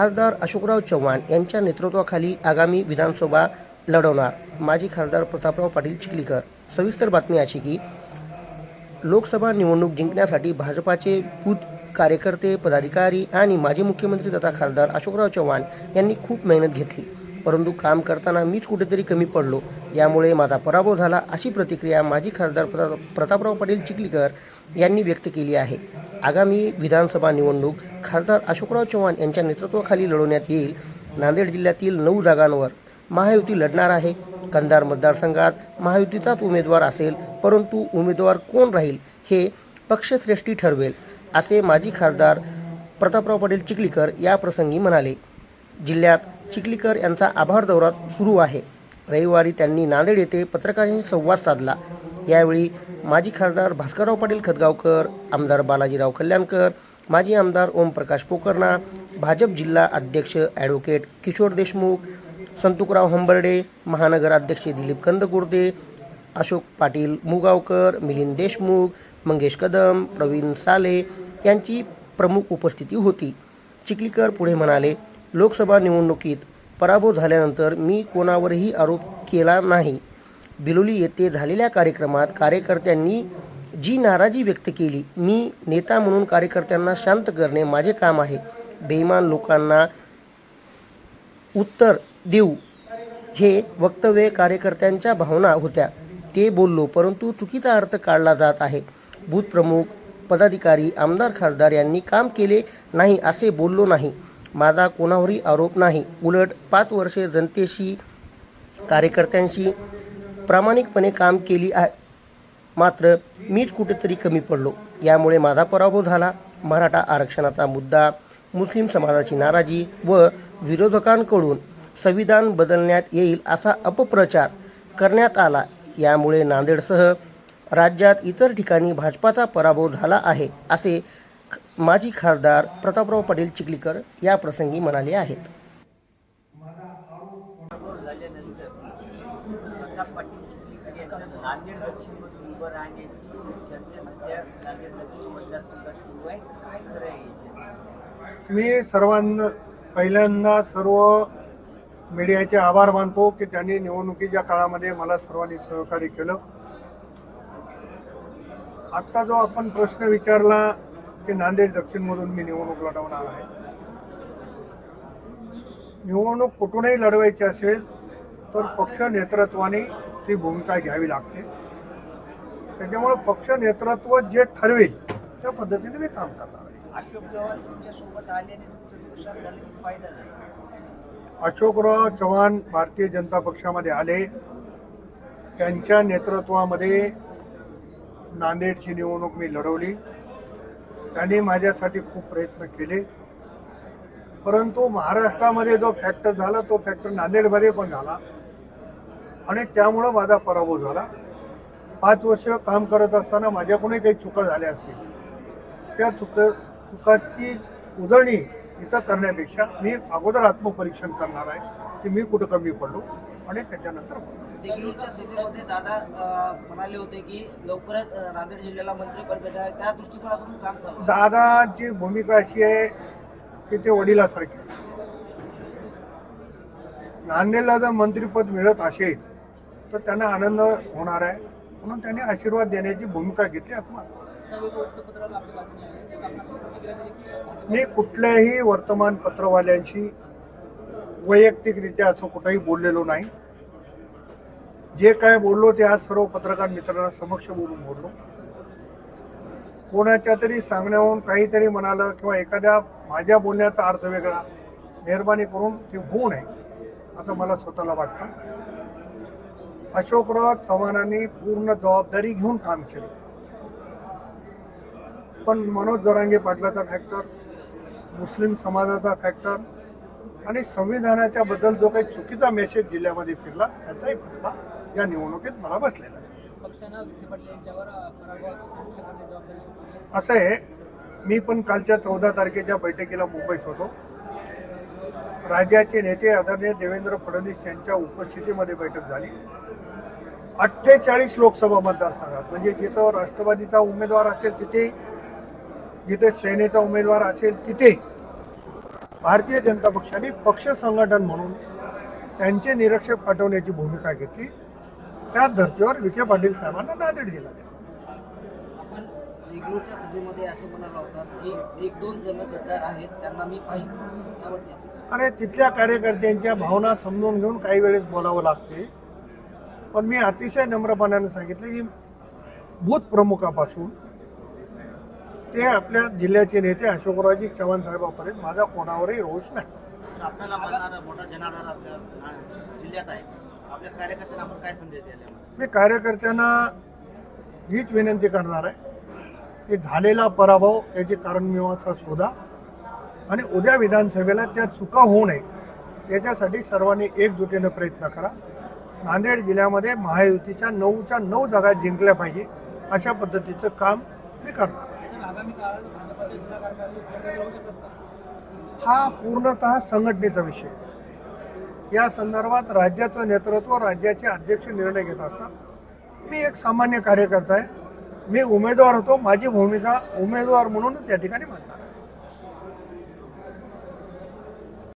खासदार अशोकराव चव्हाण यांच्या नेतृत्वाखाली आगामी विधानसभा लढवणार. माजी खासदार प्रतापराव पाटील चिखलीकर. सविस्तर बातमी अशी की लोकसभा निवडणूक जिंकण्यासाठी भाजपाचे बूथ कार्यकर्ते पदाधिकारी आणि माजी मुख्यमंत्री तथा खासदार अशोकराव चव्हाण यांनी खूप मेहनत घेतली. परंतु काम करताना मीच कुठेतरी कमी पडलो. यामुळे माझा पराभव झाला अशी प्रतिक्रिया माजी खासदार प्रताप प्रतापराव पाटील चिखलीकर यांनी व्यक्त केली आहे. आगामी विधानसभा निवडणूक खासदार अशोकराव चव्हाण यांच्या नेतृत्वाखाली लढवण्यात येईल. नांदेड जिल्ह्यातील नऊ जागांवर महायुती लढणार आहे. कंधार मतदारसंघात महायुतीचाच उमेदवार असेल परंतु उमेदवार कोण राहील हे पक्षश्रेष्ठी ठरवेल असे माजी खासदार प्रतापराव पाटील चिखलीकर या प्रसंगी म्हणाले. जिल्ह्यात चिखलीकर यांचा आभार दौरा सुरू आहे. रविवारी त्यांनी नांदेड येथे पत्रकारांशी संवाद साधला. यावेळी माजी खासदार भास्करराव पाटील खतगावकर आमदार बालाजीराव कल्याणकर माजी आमदार ओमप्रकाश पोकर्णा भाजप जिल्हा अध्यक्ष ॲडव्होकेट किशोर देशमुख संतुकराव हंबर्डे महानगर अध्यक्ष दिलीप कंदकुर्ते अशोक पाटील मुगावकर मिलिंद देशमुख मंगेश कदम प्रवीण साले यांची प्रमुख उपस्थिती होती. चिखलीकर पुढे म्हणाले लोकसभा निवडणुकीत पराभव झाल्यानंतर मी कोणावरही आरोप केला नाही. बिलोली येथे झालेल्या कार्यक्रमात कार्यकर्त्यांनी जी नाराजी व्यक्त केली मी नेता म्हणून कार्यकर्त्यांना शांत करणे माझे काम आहे. बेईमान लोकांना उत्तर देऊ हे वक्तव्य कार्यकर्त्यांच्या भावना होत्या. ते बोललो परंतु चुकीचा अर्थ काढला जात आहे. बूथ प्रमुख पदाधिकारी आमदार खासदार यांनी काम केले नाही असे बोललो नाही. माझा कोणावरही आरोप नाही. उलट पाच वर्षे जनतेशी कार्यकर्त्यांशी प्रामाणिकपणे काम केली आहे. मात्र मीच कुठेतरी कमी पडलो. यामुळे माझा पराभव झाला. मराठा आरक्षणाचा मुद्दा मुस्लिम समाजाची नाराजी व विरोधकांकडून संविधान बदलण्यात येईल असा अपप्रचार करण्यात आला. यामुळे नांदेडसह राज्यात इतर ठिकाणी भाजपाचा पराभव झाला आहे असे माजी खासदार प्रतापराव पाटील चिखलीकर या प्रसंगी म्हणाले आहेत. पराभव झाल्यानंतर प्रताप पाटील चिखलीकर यांचं नांदेड दक्षिणमधून उभं राहण्याची चर्चा सध्या नांदेड दक्षिण मतदारसंघात सुरू आहे. काय खरं आहे याच्यात? मी सर्वांना पहिल्यांदा सर्व मीडियाचे आभार मानतो की त्यांनी निवडणुकीच्या काळामध्ये मला सर्वांनी सहकार्य केलं. आत्ता जो आपण प्रश्न विचारला की नांदेड दक्षिणमधून मी निवडणूक लढवणार आहे. निवडणूक कुठूनही लढवायची असेल तर पक्ष नेतृत्वाने ती भूमिका घ्यावी लागते. त्याच्यामुळं पक्ष नेतृत्व जे ठरवेल त्या पद्धतीने मी काम करणार आहे. अशोकराव चव्हाण भारतीय जनता पक्षामध्ये आले. त्यांच्या नेतृत्वामध्ये नांदेडची निवडणूक मी लढवली. त्याने माझ्यासाठी खूप प्रयत्न केले. परंतु महाराष्ट्रामध्ये जो फॅक्टर झाला तो फॅक्टर नांदेडमध्ये पण झाला. आणि त्यामुळं माझा पराभव झाला. पाच वर्ष काम करत असताना माझ्याकडूनही काही चुका झाल्या असतील. त्या चुक चुकाची उजळणी इथं करण्यापेक्षा मी अगोदर आत्मपरीक्षण करणार आहे की मी कुठं कमी पडलो आणि त्याच्यानंतर बोलणार. देगलूरच्या सभेमध्ये दादा म्हणाले होते की लवकरच नांदेड जिल्ह्याला मंत्रीपद भेटणार आहे त्या दृष्टिकोनातून काम चालू. दादाची भूमिका अशी आहे की ते वडिलासारखे. नांदेडला जर मंत्रीपद मिळत असेल तर त्यांना आनंद होणार आहे म्हणून त्यांनी आशीर्वाद देण्याची भूमिका घेतली असं माझं मत आहे. मी कुठल्याही वर्तमानपत्रवाल्यांशी वैयक्तिकरित्या असं कुठंही बोललेलो नाही जे काय बोललो ते आज सर्व पत्रकार मित्रांना समक्ष बोलून बोललो. कोणाच्या तरी सांगण्याहून काहीतरी म्हणालं किंवा एखाद्या माझ्या बोलण्याचा अर्थ वेगळा मेहरबानी करून ते होऊ नये असं मला स्वतःला वाटतं. अशोकराव चव्हाणांनी पूर्ण जबाबदारी घेऊन काम केलं. पण मनोज जरांगे पाटलाचा फॅक्टर मुस्लिम समाजाचा फॅक्टर आणि संविधानाच्या बद्दल जो काही चुकीचा मेसेज जिल्ह्यामध्ये फिरला त्याचाही फटका. या निवडणुकीत मला बसलेला आहे. असं आहे मी पण कालच्या चौदा तारखेच्या बैठकीला मुंबईत होतो. राज्याचे नेते आदरणीय देवेंद्र फडणवीस यांच्या उपस्थितीमध्ये बैठक झाली. अठ्ठेचाळीस लोकसभा मतदारसंघात म्हणजे जिथं राष्ट्रवादीचा उमेदवार असेल तिथे जिथे सेनेचा उमेदवार असेल तिथे भारतीय जनता पक्षाने पक्ष संघटन म्हणून त्यांचे निरीक्षक पाठवण्याची भूमिका घेतली. त्या धर्तीवर विखे पाटील साहेबांना नांदेड आपण देगलूरच्या सभेमध्ये असे म्हणाला होतात की एक दोन जण गद्दार आहेत त्यांना मी पाहिजे आणि तिथल्या कार्यकर्त्यांच्या भावना समजून घेऊन काही वेळेस बोलावं लागते. पण मी अतिशय नम्रपणाने सांगितलं की बूथ प्रमुखापासून ते आपल्या जिल्ह्याचे नेते अशोकरावजी चव्हाण साहेबांपर्यंत माझा कोणावरही रोष नाही. आपल्याला मोठा जनाधार आपल्या जिल्ह्यात आहे. आपल्या कार्यकर्त्यांना आपण काय संदेश द्यायला मी कार्यकर्त्यांना हीच विनंती करणार आहे की झालेला पराभव त्याची कारणमीमांसा शोधा आणि उद्या विधानसभेला त्या चुका होऊ नये याच्यासाठी सर्वांनी एकजुटीनं प्रयत्न करा. नांदेड जिल्ह्यामध्ये महायुतीच्या नऊच्या नऊ जागा जिंकल्या पाहिजे अशा पद्धतीचं काम मी करणार हा पूर्णतः संघटनेचा विषय आहे. या संदर्भात राज्याचं नेतृत्व राज्याचे अध्यक्ष निर्णय घेत असतात. मी एक सामान्य कार्यकर्ता आहे. मी उमेदवार होतो. माझी भूमिका उमेदवार म्हणूनच या ठिकाणी मांडणार